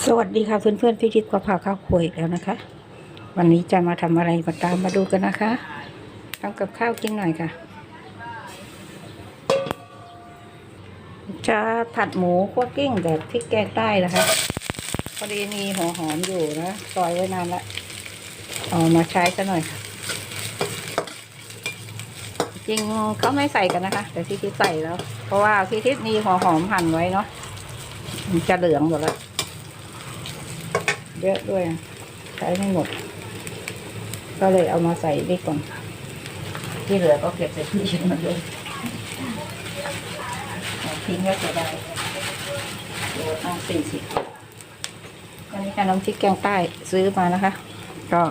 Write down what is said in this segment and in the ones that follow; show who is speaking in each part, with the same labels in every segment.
Speaker 1: สวัสดีค่ะเพื่อนๆพี่ทิพย์ก็พาข้าวครัวอีกแล้วนะคะ วันนี้จะมาทำอะไรมาตามมาดูกันนะคะทำกับข้าวกินหน่อยค่ะ จะผัดหมูคั่วกิ้งแบบพริกแกงใต้นะคะ พอดีมีหัวหอมอยู่นะซอยไว้นานละเอามาใช้ซะหน่อยค่ะ จริงเขาไม่ใส่กันนะคะ แต่พี่ทิพย์ใส่แล้ว เพราะว่าพี่ทิพย์มีหัวหอมหั่นไว้เนาะมันจะเหลืองหมดแล้ว เยอะด้วยอะใช้ไม่หมด ก็เลยเอามาใส่นี่ก่อน ที่เหลือก็เก็บใส่ที่ชิ้นมาด้วยเอาทิ้งก็จะได้โลตั้งสี่สิบอันนี้ค่ะน้ำพริกแกงใต้ซื้อมานะคะ ก็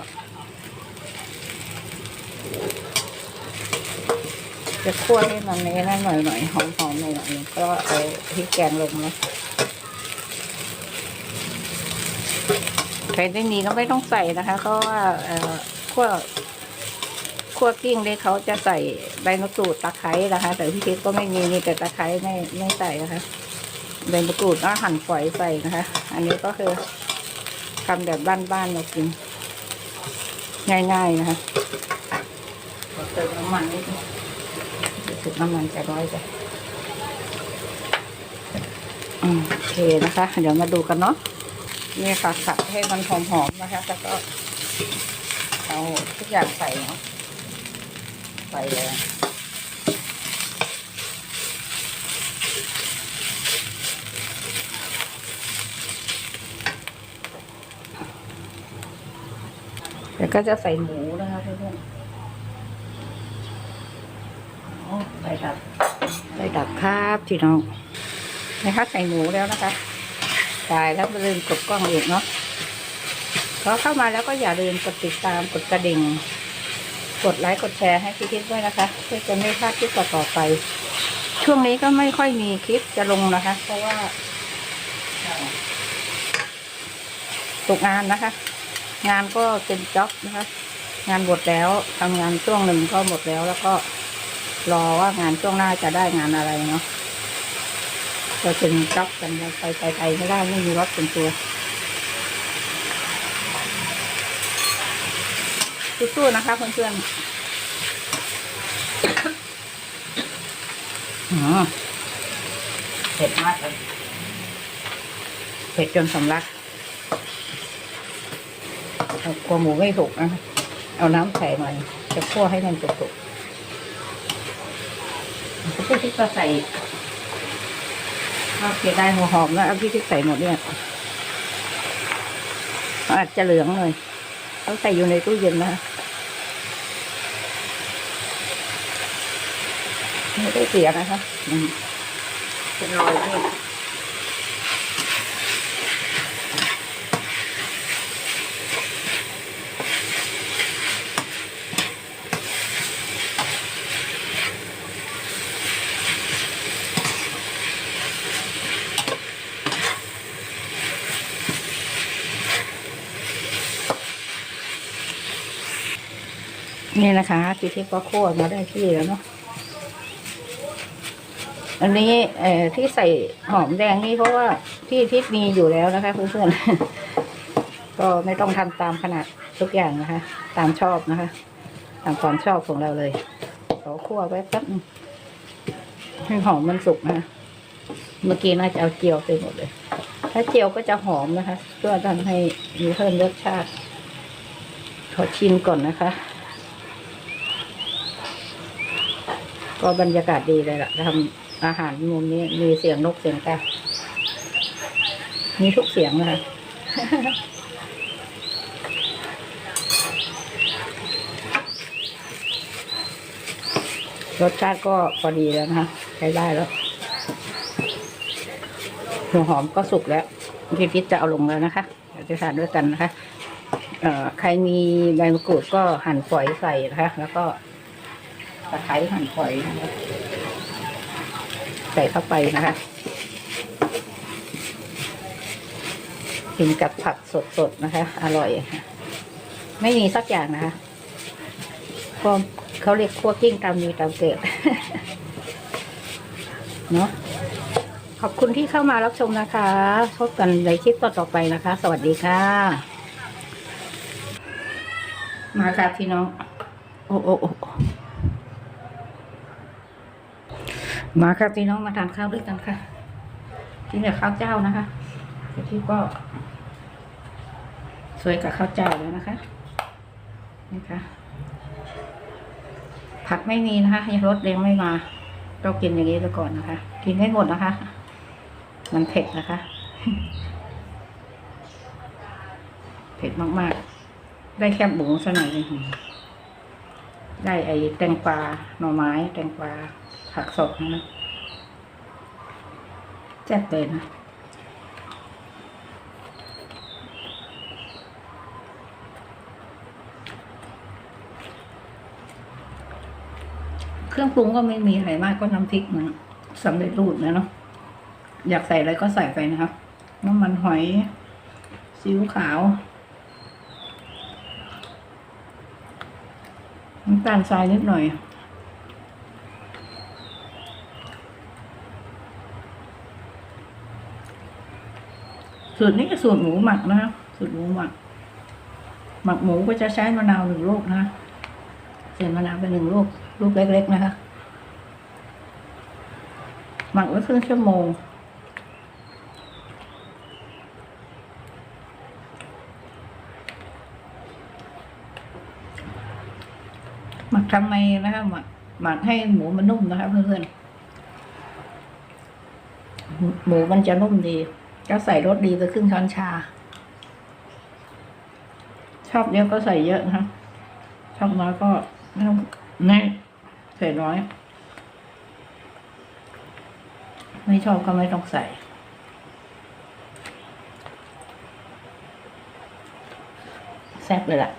Speaker 1: จะคั่วให้มันในนั่นหน่อยหน่อยๆหอมๆหน่อยหน่อยๆก็เอาพริกแกงลงนะ ใครไม่มีก็ไม่ต้องใส่นะคะเพราะว่าขั้วขั้วกิ้งเนี่ยเขาจะใส่ใบมะกรูดตะไคร้นะคะ แต่พี่เคิดก็ไม่มีมีแต่ตะไคร้ไม่ไม่ใส่นะคะใบมะกรูดก็หั่นฝอยใส่นะคะ อันนี้ก็คือทำแบบบ้านๆเรากิน ง่ายๆนะคะเติมน้ำมันนิดนึงรู้สึกน้ำมันจะร้อยไปโอเคนะคะ เดี๋ยวมาดูกันเนาะ นี่ค่ะสับให้มันหอมๆนะคะ แล้วก็เอาทุกอย่างใส่เนาะใส่เลยเดี๋ยวก็จะใส่หมูนะคะเพื่อนๆโอ้ใส่ดับใส่ดับครับพี่น้องนะคะใส่หมูแล้วนะคะ ตายแล้วลืมกดกล้องอีกเนาะพอเข้ามาแล้วก็อย่าลืมกดติดตามกดกระดิ่ง กดไลค์กดแชร์ให้พี่ทิพย์ด้วยนะคะเพื่อจะไม่พลาดคลิปต่อๆไป ช่วงนี้ก็ไม่ค่อยมีคลิปจะลงนะคะ เพราะว่าตกงานนะคะ งานก็เป็นจ็อบนะคะ งานหมดแล้วทำงานช่วงหนึ่งก็หมดแล้วแล้วก็รอว่างานช่วงหน้าจะได้งานอะไรเนาะ จะเป็นจ็อบกันเราไปไปไปไม่ได้ไม่มีรถเป็นตัวสู้ๆนะคะเพื่อนๆอืมเผ็ดมากเลยเผ็ดจนสำลักเอากลัวหมูไม่สุกนะคะเอาน้ำใส่หน่อยจะคั่วให้มันสุกๆก็ที่ก็ใส่ เอาเสียดายหัวหอมแล้วเอาพี่ที่ใส่หมดเนี่ยอาจจะเหลืองหน่อยต้องใส่อยู่ในตู้เย็นนะไม่ได้เสียนะคะอืมเป็นรอยนี่ นี่นะคะพี่ที่ก็คั่วมาได้ที่แล้วเนาะอันนี้เอ่อที่ใส่หอมแดงนี่เพราะว่าพี่ทิพย์มีอยู่แล้วนะคะเพื่อนๆก็ไม่ต้องทำตามขนาดทุกอย่างนะคะ ตามชอบนะคะ ตามความชอบของเราเลยขอคั่วไว้แป๊บให้หอมมันสุกนะะเมื่อกี้น่าจะเอาเจียวไปหมดเลย ถ้าเจียวก็จะหอมนะคะเพื่อทำให้มีเพิ่มรสชาติขอชิมก่อนนะคะ ก็บรรยากาศดีเลยล่ะทำอาหารมุมนี้มีเสียงนกเสียงกามีทุกเสียงนะคะรสชาติก็พอดีแล้วนะคะใช้ได้แล้วหัวหอมก็สุกแล้วพี่พิษจะเอาลงแล้วนะคะเดี๋ยวจะทานด้วยกันนะคะใครมีใบมะกรูดก็หั่นฝอยใส่นะคะ แล้วก็ ตะไคร้หั่นฝอยนะคะใส่เข้าไปนะคะกินกับผักสดๆนะคะ อร่อยค่ะไม่มีสักอย่างนะคะก็เขาเรียกคั่วกิ้งตามมีตามเกิดเนาะขอบคุณที่เข้ามารับชมนะคะพบกันในคลิปต่อๆไปนะคะ สวัสดีค่ะ มาค่ะพี่น้อง โอ้โอ้โอ้ มาค่ะพี่น้องมาทานข้าวด้วยกันค่ะกินกับข้าวเจ้านะคะที่ก็สวยกับข้าวเจ้าเลยนะคะนี่ค่ะผักไม่มีนะคะยังรสเลี้ยงไม่มาเรากินอย่างนี้ไปก่อนนะคะ กินให้หมดนะคะ มันเผ็ดนะคะ เผ็ดมากๆ ได้แค่หมูซะหน่อยนึง ได้ไอ้แตงกวาหน่อไม้แตงกวาผักสดนะแซ่บเลยนะเครื่องปรุงก็ไม่มีอะไรมากก็น้ำพริกมันสำเร็จรูปนะเนาะอยากใส่อะไรก็ใส่ไปนะครับน้ำมันหอยซีอิ๊วขาว น้ำตาลทรายนิดหน่อย สูตรนี้ก็สูตรหมูหมักนะครับสูตรหมูหมัก หมักหมูก็จะใช้มะนาวหนึ่งลูกนะเศษมะนาวไปหนึ่งลูกลูกเล็ก ๆ นะคะ หมักไว้ครึ่งชั่วโมง หมัก ทำไมนะคะหมักหมักให้หมูมันนุ่มนะคะเพื่อนๆหมูมันจะนุ่มดี ก็ใส่รสดีไปครึ่งช้อนชา ชอบเยอะก็ใส่เยอะนะคะชอบน้อยก็ไม่ต้องแน่ใส่น้อย ไม่ชอบก็ไม่ต้องใส่แซ่บเลยล่ะ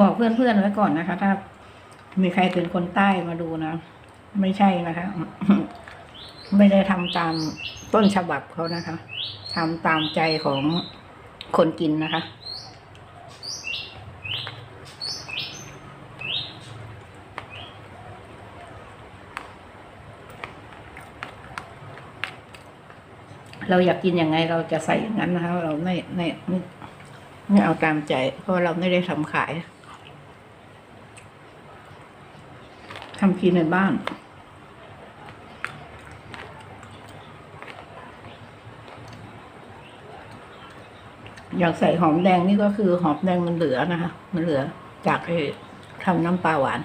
Speaker 1: บอกเพื่อนๆไว้ก่อนนะคะ ถ้า มีใครเป็นคนใต้มาดูนะ ไม่ใช่นะคะ ไม่ได้ทำตามต้นฉบับเขานะคะทำตามใจของคนกินนะคะเราอยากกินยังไงเราจะใส่อย่างนั้นนะคะ เราไม่ไม่ไม่ไม่เอาตามใจ เพราะเราไม่ได้ทำขาย ทำกินในบ้าน อยากใส่หอมแดงนี่ก็คือหอมแดงมันเหลือนะคะ มันเหลือจากไอ้ทำน้ำปลาหวาน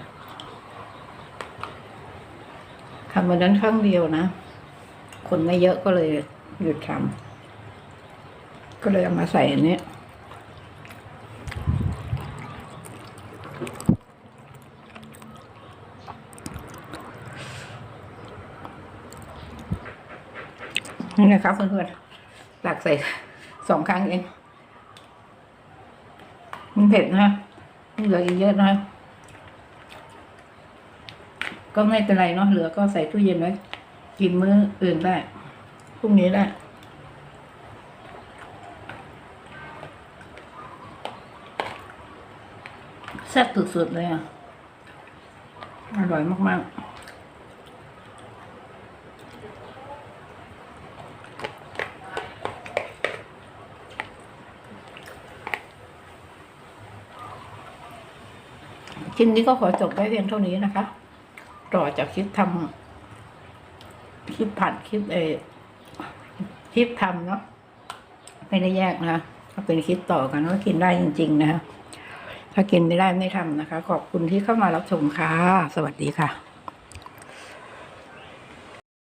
Speaker 1: ทำวันนั้นครั้งเดียวนะ คนไม่เยอะก็เลยหยุดทำก็เลยเอามาใส่อันนี้ นะครับเพื่อนๆตักใส่สองครั้งเองมันเผ็ดนะเหลืออีกเยอะนะก็ไม่เป็นไรเนาะเหลือก็ใส่ตู้เย็นไว้กินมื้ออื่นได้พรุ่งนี้ได้แซ่บสุดๆเลยอะ อร่อยมากๆ คลิปนี้ก็ขอจบไว้เพียงเท่านี้นะคะ ต่อจากคลิปทำคลิปผัดคลิปเอคลิปทำเนาะไม่ได้แยกนะคะก็เป็นคลิปต่อกันว่ากินได้จริง ๆ นะคะถ้ากินไม่ได้ไม่ทำนะคะ ขอบคุณที่เข้ามารับชมค่ะ สวัสดีค่ะ